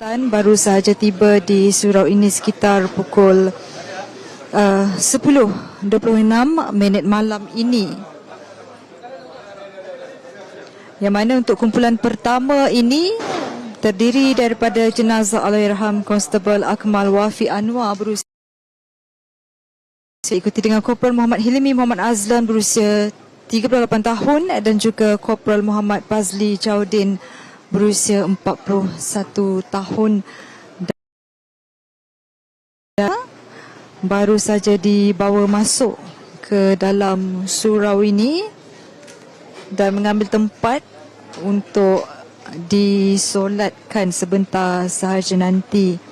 Tan baru sahaja tiba di surau ini sekitar pukul uh, 10.26 minit malam ini. Yang mana untuk kumpulan pertama ini terdiri daripada jenazah Allahyarham Constable Akmal Wafi Anwar berusia diikuti dengan Korporal Muhammad Hilmi Muhammad Azlan berusia 38 tahun dan juga Korporal Muhammad Fazli Jaudin berusia 41 tahun dan baru saja dibawa masuk ke dalam surau ini dan mengambil tempat untuk disolatkan sebentar sahaja nanti.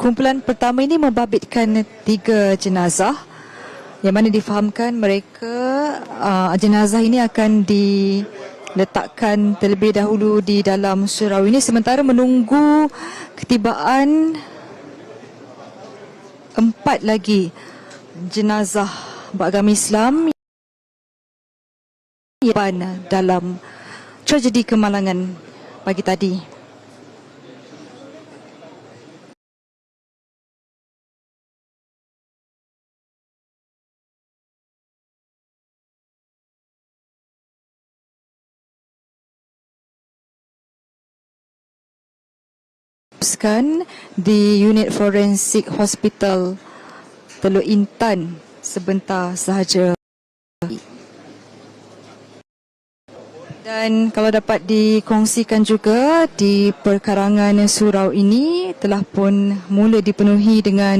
Kumpulan pertama ini membabitkan tiga jenazah yang mana difahamkan mereka uh, jenazah ini akan diletakkan terlebih dahulu di dalam surau ini sementara menunggu ketibaan empat lagi jenazah beragama Islam yang dalam tragedi kemalangan pagi tadi. Diteruskan di unit forensik hospital Teluk Intan sebentar sahaja. Dan kalau dapat dikongsikan juga di perkarangan surau ini telah pun mula dipenuhi dengan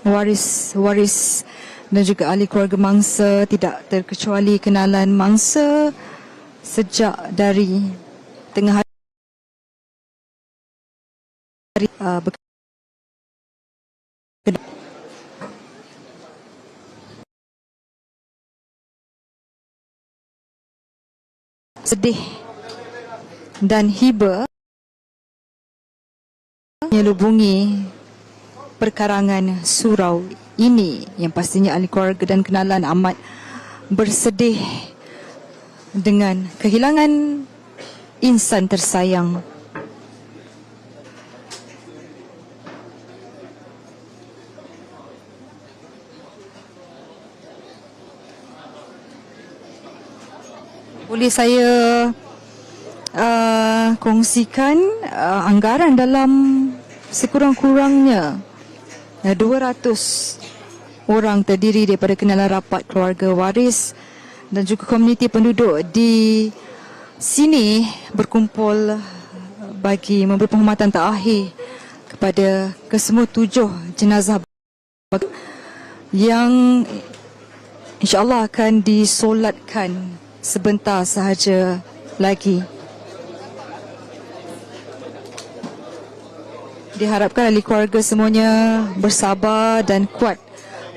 waris-waris dan juga ahli keluarga mangsa tidak terkecuali kenalan mangsa sejak dari tengah uh, sedih dan hiba menyelubungi perkarangan surau ini yang pastinya ahli keluarga dan kenalan amat bersedih dengan kehilangan insan tersayang boleh saya uh, kongsikan uh, anggaran dalam sekurang-kurangnya uh, 200 orang terdiri daripada kenalan rapat keluarga waris dan juga komuniti penduduk di sini berkumpul bagi memberi penghormatan terakhir kepada kesemua tujuh jenazah yang insyaAllah akan disolatkan sebentar sahaja lagi. Diharapkan ahli keluarga semuanya bersabar dan kuat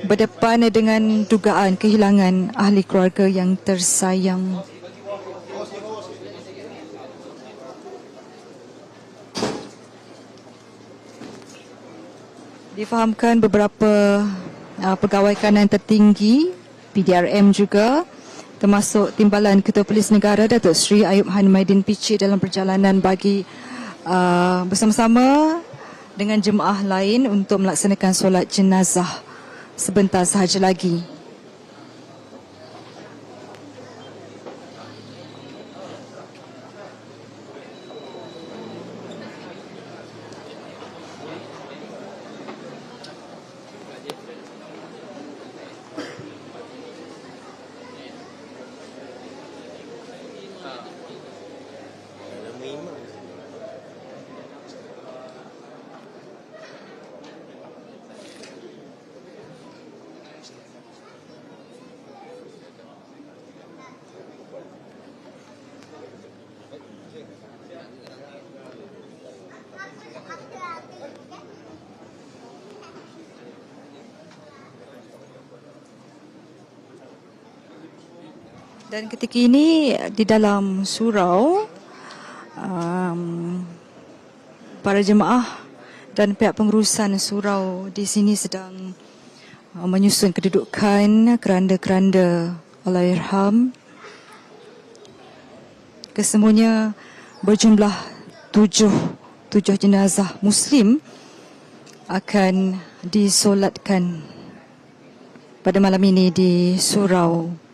berdepan dengan dugaan kehilangan ahli keluarga yang tersayang. Difahamkan beberapa uh, pegawai kanan tertinggi PDRM juga termasuk Timbalan Ketua Polis Negara Datuk Seri Ayub Han Maidin Pichi dalam perjalanan bagi uh, bersama-sama dengan jemaah lain untuk melaksanakan solat jenazah sebentar sahaja lagi. Dan ketika ini di dalam surau um, para jemaah dan pihak pengurusan surau di sini sedang uh, menyusun kedudukan keranda-keranda Allahyarham kesemuanya berjumlah tujuh, tujuh jenazah Muslim akan disolatkan pada malam ini di Surau.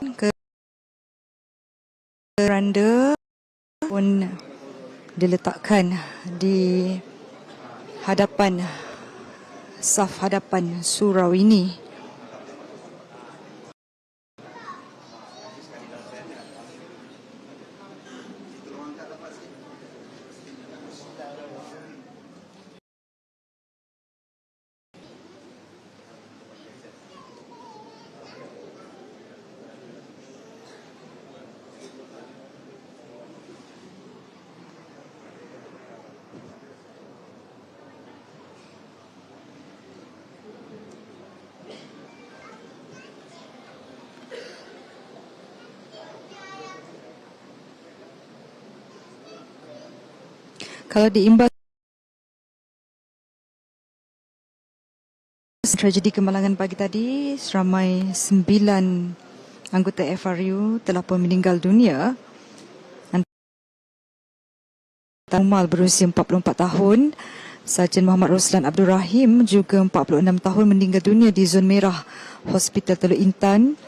ke keranda pun diletakkan di hadapan saf hadapan surau ini. Kalau diimbas tragedi kemalangan pagi tadi, seramai sembilan anggota FRU telah pun meninggal dunia. Umal berusia 44 tahun, Sarjan Muhammad Roslan Abdul Rahim juga 46 tahun meninggal dunia di zon merah Hospital Teluk Intan.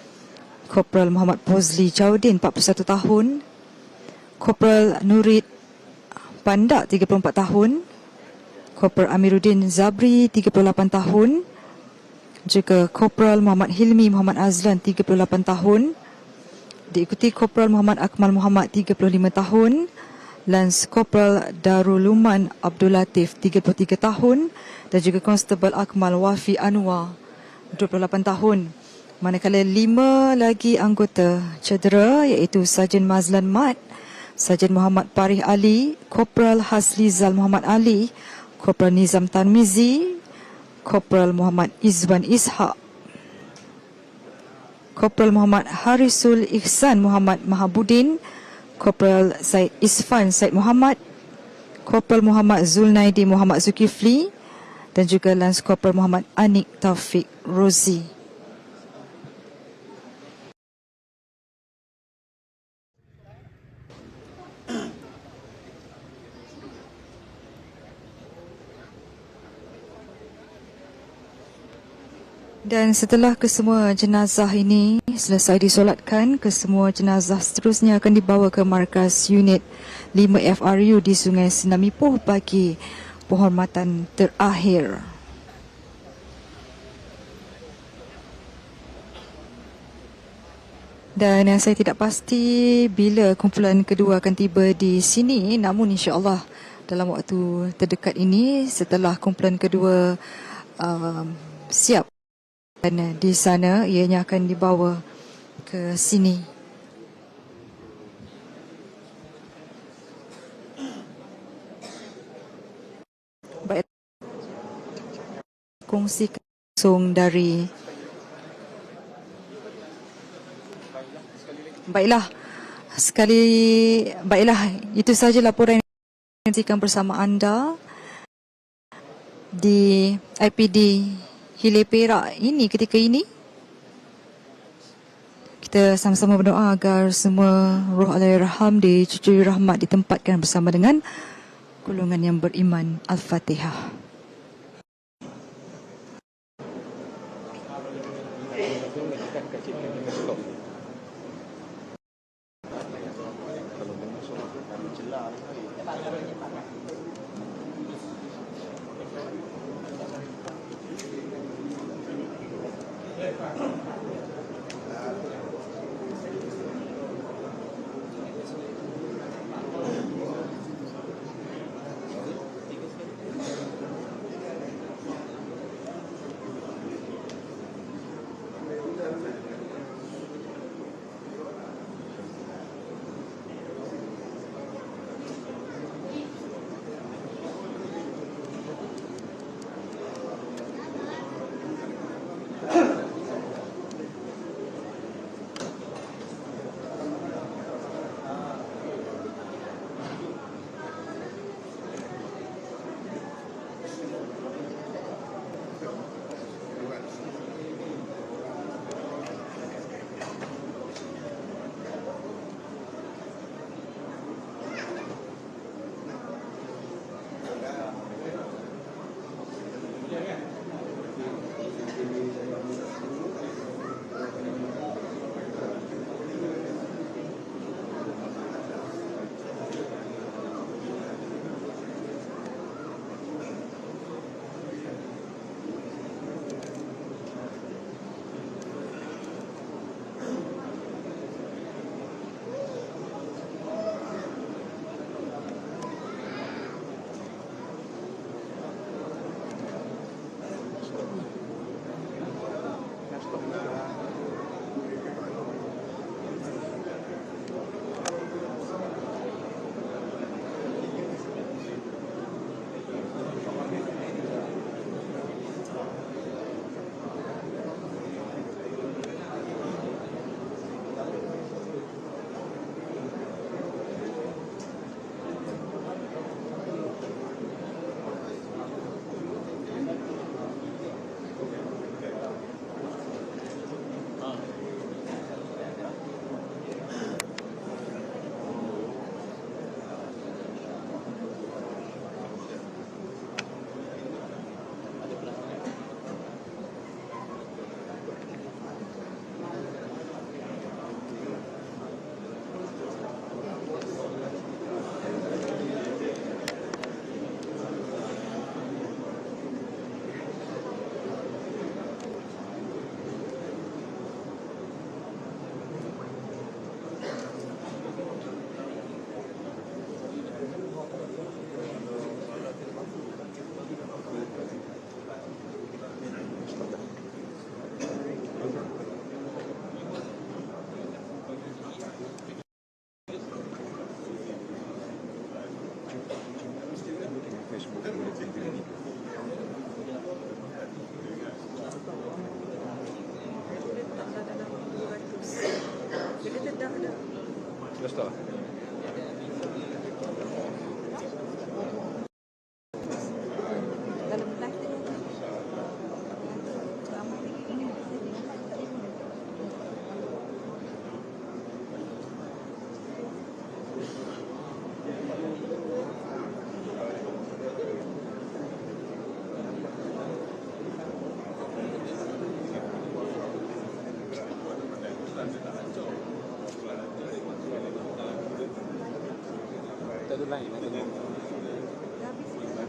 Korporal Muhammad Pozli Chaudin 41 tahun. Korporal Nurid Pandak 34 tahun, Korporal Amiruddin Zabri 38 tahun, juga Korporal Muhammad Hilmi Muhammad Azlan 38 tahun, diikuti Korporal Muhammad Akmal Muhammad 35 tahun, Lance Korporal Darul Luman Abdul Latif 33 tahun. Dan juga Konstable Akmal Wafi Anwar 28 tahun. Manakala lima lagi anggota cedera iaitu Sarjan Mazlan Mat Sarjan Muhammad Parih Ali, Kopral Haslizal Muhammad Ali, Kopral Nizam Tanmizi, Kopral Muhammad Izwan Ishak, Kopral Muhammad Harisul Ihsan Muhammad Mahabudin, Kopral Said Isfan Said Muhammad, Kopral Muhammad Zulnaidi Muhammad Zulkifli dan juga Lance Kopral Muhammad Anik Taufik Rozi. Dan setelah kesemua jenazah ini selesai disolatkan, kesemua jenazah seterusnya akan dibawa ke markas unit 5 FRU di Sungai Sinamipuh bagi penghormatan terakhir. Dan saya tidak pasti bila kumpulan kedua akan tiba di sini, namun insya-Allah dalam waktu terdekat ini setelah kumpulan kedua uh, siap dan di sana ianya akan dibawa ke sini. Kongsi langsung dari Baiklah. Sekali baiklah itu saja laporan yang bersama anda. di IPD Hilir Perak ini ketika ini. Kita sama-sama berdoa agar semua roh Allahyarham dicucuri rahmat ditempatkan bersama dengan golongan yang beriman. Al-Fatihah. Lain nak tengok.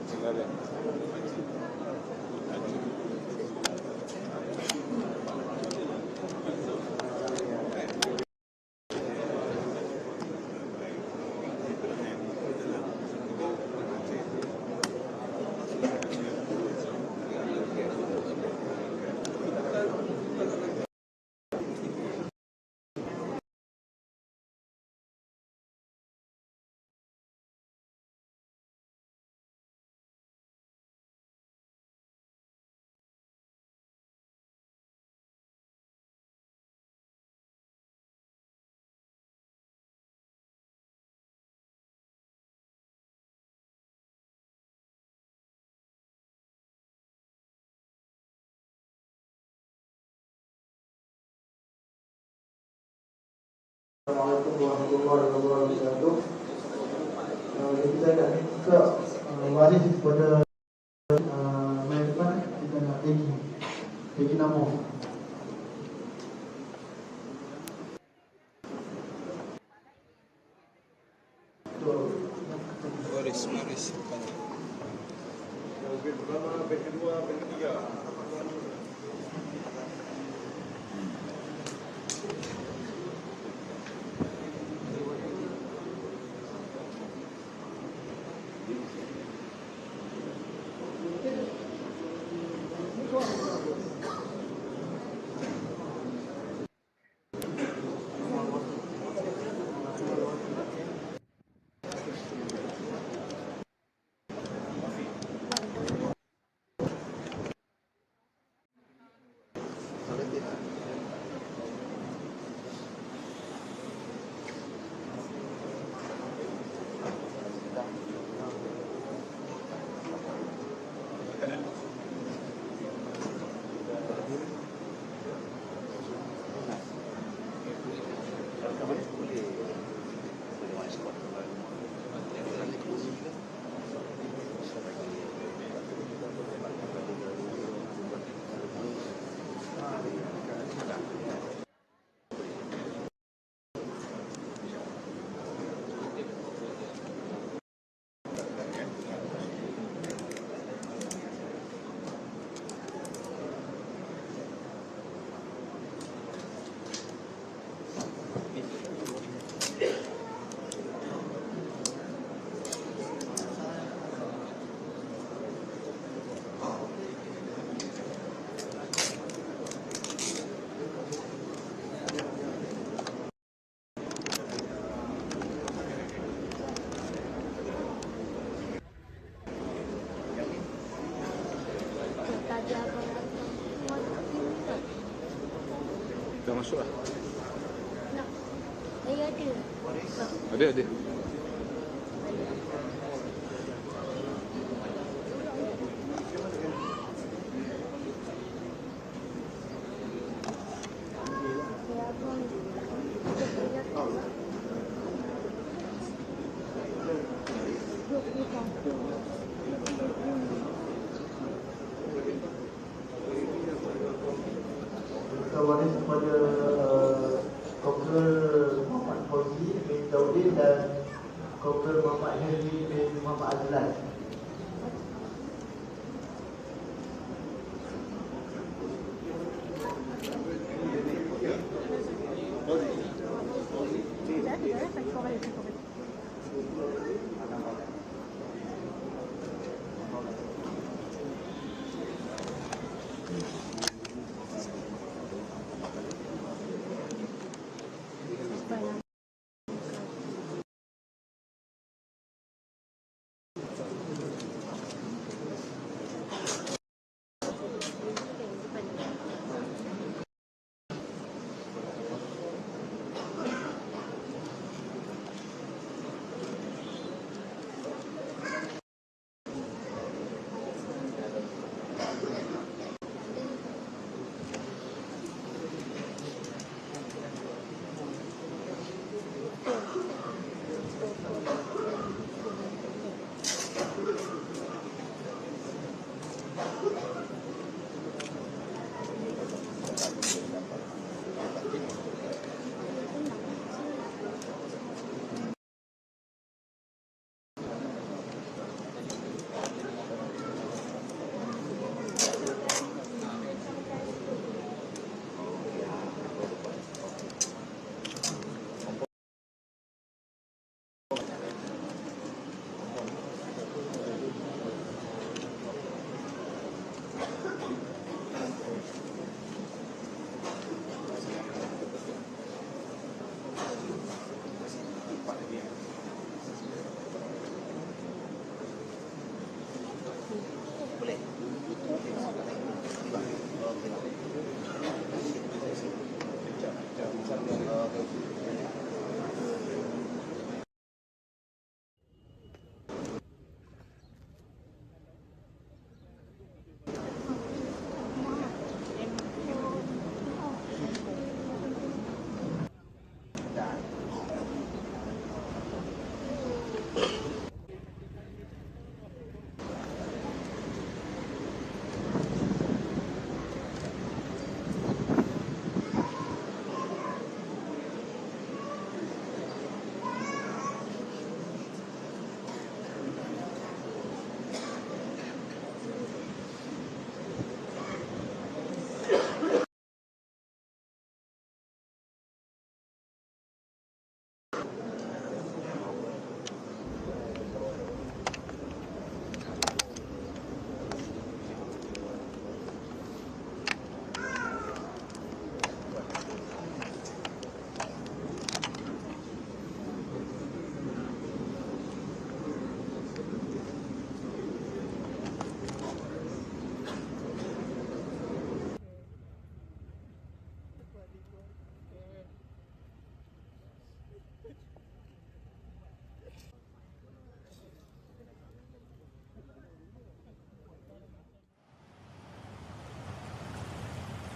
Tinggal ada. Assalamualaikum warahmatullahi wabarakatuh. Uh, kita nak minta uh, waris kepada uh, management kita nak bagi bagi nama. Waris, waris. Dah masuk lah. Saya ada. Ada, ada. Kepada uh, Kopral Muhammad Fauzi bin Daudin dan Kopral Muhammad Henry bin Muhammad Azlan.